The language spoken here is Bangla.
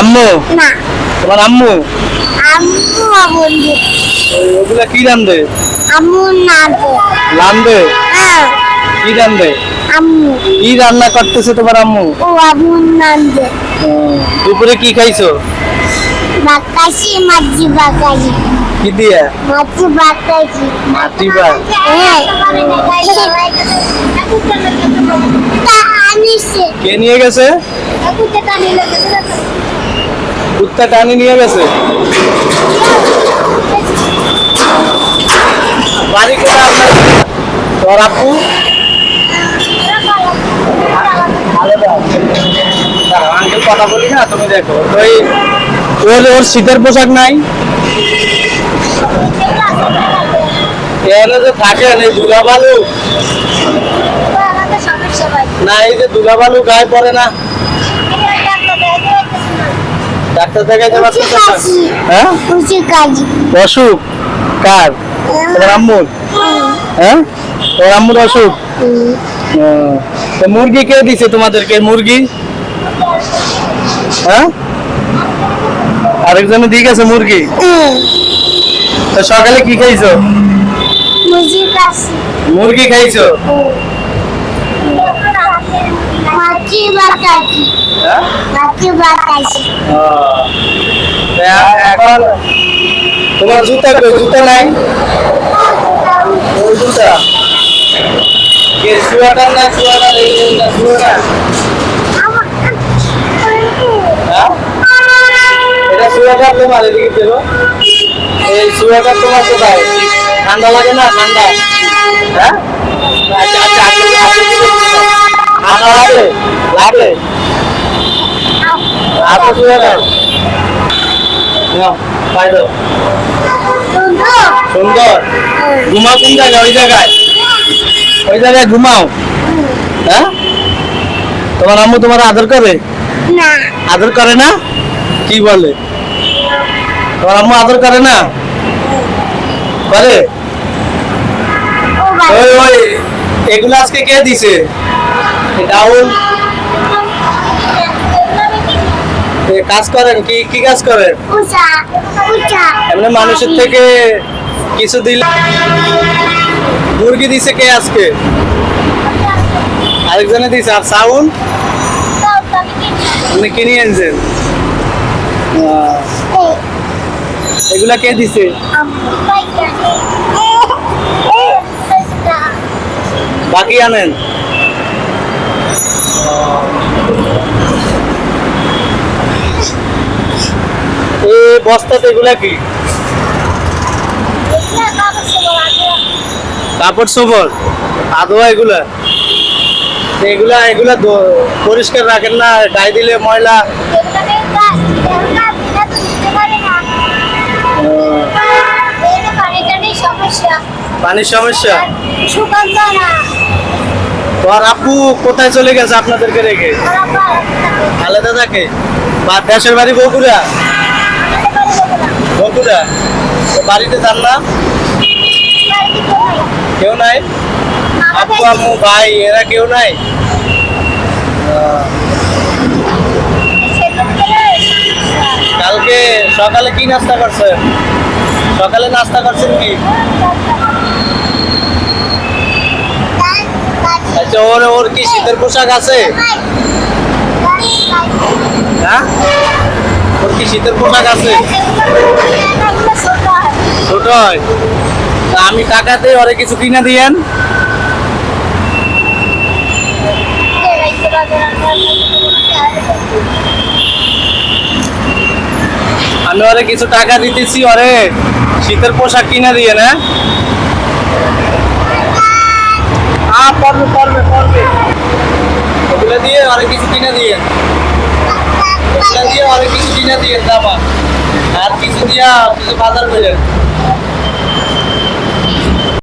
আম্মু? না। তোমার আম্মু? আম্মু বন্ধু ওগুলা কি রান্ধে? আম্মু না রান্ধে? হ্যাঁ। কি রান্ধে? আম্মু। কি রান্না করতেছে তোমার আম্মু? ও আম্মু নান্দে দুপুরে কি খাইছো? বাকাশি মাঝি বাকাশি কি দিয়ে? মাঝি বাকাশি মাটি বা হ্যাঁ। কে নিয়ে গেছে? কুত্তা টানি নিয়ে গেছে। বাড়ি তোর আপু কথা তুমি দেখো। ওই, ওর শীতের পোশাক নাই? যে থাকেন, এই দুর্গা বালু না, এই যে দুর্গা বালু গায়ে পড়ে না। ডাক্তার দেখাইতে হ্যাঁ? অসুখ। কার? তোমার আম্মুর। হ্যাঁ? তোমার আম্মুর অসুখ। মুরগি কে দিছে তোমাদেরকে? মুরগি? হ্যাঁ? আরেকজনে দিয়ে গেছে মুরগি? তো সকালে কি খাইছো? মুরগি খাইছো। মাছি হ্যাঁ এখন তোমার জুতা কই জুতা নাই ওই জুতা কে শুয়াটার না শুয়াটার এই না হ্যাঁ এটা শুয়াটার তোমার এদিকে দেবো এই শুয়াটার তোমার কোথায় ঠান্ডা লাগে না ঠান্ডা হ্যাঁ আচ্ছা আচ্ছা আচ্ছা, আচ্ছা, ঠান্ডা লাগে লাগে আপনি শুয়াটার নাও, পাই সুন্দর ঘুমাও কোন জায়গায় ওই জায়গায় ওই জায়গায় ঘুমাও হ্যাঁ তোমার আম্মু তোমার আদর করে না আদর করে না কি বলে তোমার আম্মু আদর করে না করে ওই ওই এগুলো আজকে কে দিছে? এই কাজ করেন? কি কি কাজ করেন? এমনি মানুষের থেকে কিছু দিলে মুরগি দিছে কে আজকে? আরেকজনে দিছে। আর সাউন্ড আপনি কিনে আনছেন? এগুলা কে দিছে? বাকি আনেন? এগুলা কি? কাপড় চোপড় আদোয়া এগুলা? এগুলা এগুলা পরিষ্কার রাখেন না দিলে ময়লা। পানির সমস্যা? তোমার আপু কোথায় চলে গেছে আপনাদেরকে রেখে? আলাদা থাকে? বা দেশের বাড়ি বগুড়া? তো বাড়িতে যান না? কেউ নাই? আপু, আম্মু, ভাই, এরা কেউ নাই? কালকে সকালে কি নাস্তা করছেন? সকালে নাস্তা করছেন কি? আচ্ছা ওর ওর কি শীতের পোশাক আছে? হ্যাঁ? ওর কি শীতের পোশাক আছে? তা আমি টাকাতে ওরে কিছু কিনে দিয়েন। আমি ওরে কিছু টাকা দিতেছি, ওরে শীতের পোশাক কিনে দিয়ে না হ্যাঁ পারবে পারবে পারবে। ওগুলো দিয়ে ওরে কিছু কিনে দিয়ে দিয়ে ওরে কিছু কিনে দিয়ে জামা আর কিছু দিয়া বাজার করে